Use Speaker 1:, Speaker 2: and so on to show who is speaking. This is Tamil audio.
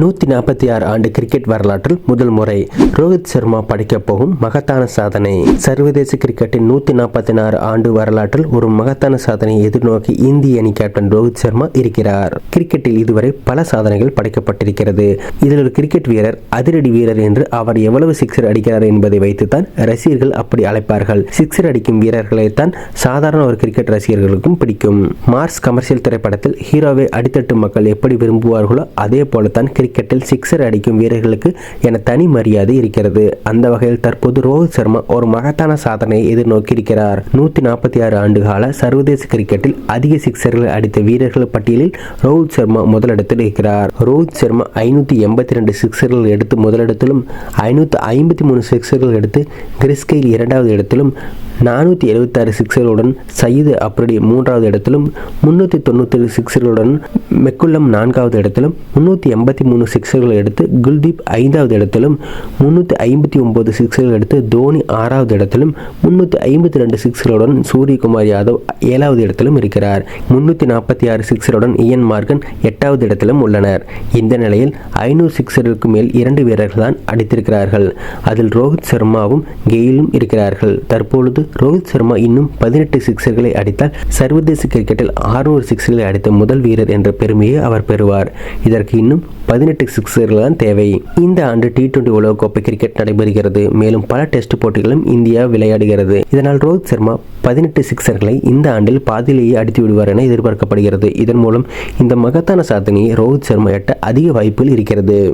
Speaker 1: நூற்றி நாற்பத்தி ஆறு ஆண்டு கிரிக்கெட் வரலாற்றில் முதல் முறை ரோஹித் சர்மா படைக்கப் போகும் மகத்தான சாதனை. சர்வதேச கிரிக்கெட்டின் நூற்றி நாற்பத்தி ஆறு ஆண்டு வரலாற்றில் ஒரு மகத்தான சாதனையை எதிர்நோக்கி இந்திய அணி கேப்டன் ரோஹித் சர்மா இருக்கிறார். கிரிக்கெட்டில் இதுவரை பல சாதனைகள் படைக்கப்பட்டிருக்கிறது. இதில் ஒரு கிரிக்கெட் வீரர் அதிரடி வீரர் என்று அவர் எவ்வளவு சிக்ஸர் அடிக்கிறார் என்பதை வைத்துத்தான் ரசிகர்கள் அப்படி அழைப்பார்கள். சிக்ஸர் அடிக்கும் வீரர்களைத்தான் சாதாரண ஒரு கிரிக்கெட் ரசிகர்களுக்கும் பிடிக்கும். மார்ஸ் கமர்ஷியல் திரைப்படத்தில் ஹீரோவை அடித்தட்டு மக்கள் எப்படி விரும்புவார்களோ அதே போலத்தான் கிரிக்கெட்டில் சிக்ஸர் அடிக்கும் வீரர்களுக்கு என தனி மரியாதை இருக்கிறது. அந்த வகையில் தற்போது ரோஹித் சர்மா ஒரு மகத்தான சாதனையை எதிர்நோக்கி இருக்கிறார் நூத்தி நாற்பத்தி ஆறு ஆண்டு கால சர்வதேச கிரிக்கெட்டில் அதிக சிக்ஸர்கள் அடித்த வீரர்கள் பட்டியலில் ரோஹித் சர்மா முதலிடத்தில் இருக்கிறார். ரோஹித் சர்மா ஐநூத்தி எண்பத்தி ரெண்டு சிக்ஸர்கள் எடுத்து முதலிடத்திலும் ஐநூத்தி ஐம்பத்தி மூணு சிக்ஸர்கள் எடுத்து கிறிஸ்கைல் இரண்டாவது இடத்திலும் நானூற்றி எழுபத்தாறு சிக்ஸர்களுடன் சயீது அப்ரடி மூன்றாவது இடத்திலும் முன்னூற்றி தொண்ணூற்றி சிக்ஸர்களுடன் மெக்குல்லம் நான்காவது இடத்திலும் முன்னூற்றி எண்பத்தி மூணு சிக்ஸர்கள் எடுத்து குல்தீப் ஐந்தாவது இடத்திலும் முன்னூற்றி ஐம்பத்தி ஒம்பது சிக்ஸர்கள் எடுத்து தோனி ஆறாவது இடத்திலும் முன்னூற்றி ஐம்பத்தி ரெண்டு சிக்ஸர்களுடன் சூரியகுமார் யாதவ் ஏழாவது இடத்திலும் இருக்கிறார். முன்னூற்றி நாற்பத்தி ஆறு சிக்ஸருடன் இயன் மார்கன் எட்டாவது இடத்திலும் உள்ளனர். இந்த நிலையில் ஐநூறு சிக்ஸருக்கு மேல் இரண்டு வீரர்கள் தான் அடித்திருக்கிறார்கள். அதில் ரோஹித் சர்மாவும் கெயிலும் இருக்கிறார்கள். தற்பொழுது ரோஹித் சர்மா இன்னும் பதினெட்டு சிக்ஸர்களை அடித்தால் சர்வதேச கிரிக்கெட்டில் ஆறுநூறு சிக்ஸர்களை அடித்த முதல் வீரர் என்ற பெருமையை அவர் பெறுவார். இதற்கு இன்னும் பதினெட்டு சிக்ஸர்கள் தான் தேவை. இந்த ஆண்டு டி டுவெண்டி உலகக்கோப்பை கிரிக்கெட் நடைபெறுகிறது. மேலும் பல டெஸ்ட் போட்டிகளும் இந்தியா விளையாடுகிறது. இதனால் ரோஹித் சர்மா பதினெட்டு சிக்ஸர்களை இந்த ஆண்டில் பாதியிலேயே அடித்து விடுவார் என எதிர்பார்க்கப்படுகிறது. இதன் மூலம் இந்த மகத்தான சாதனையை ரோஹித் சர்மா எட்ட அதிக வாய்ப்புகள் இருக்கிறது.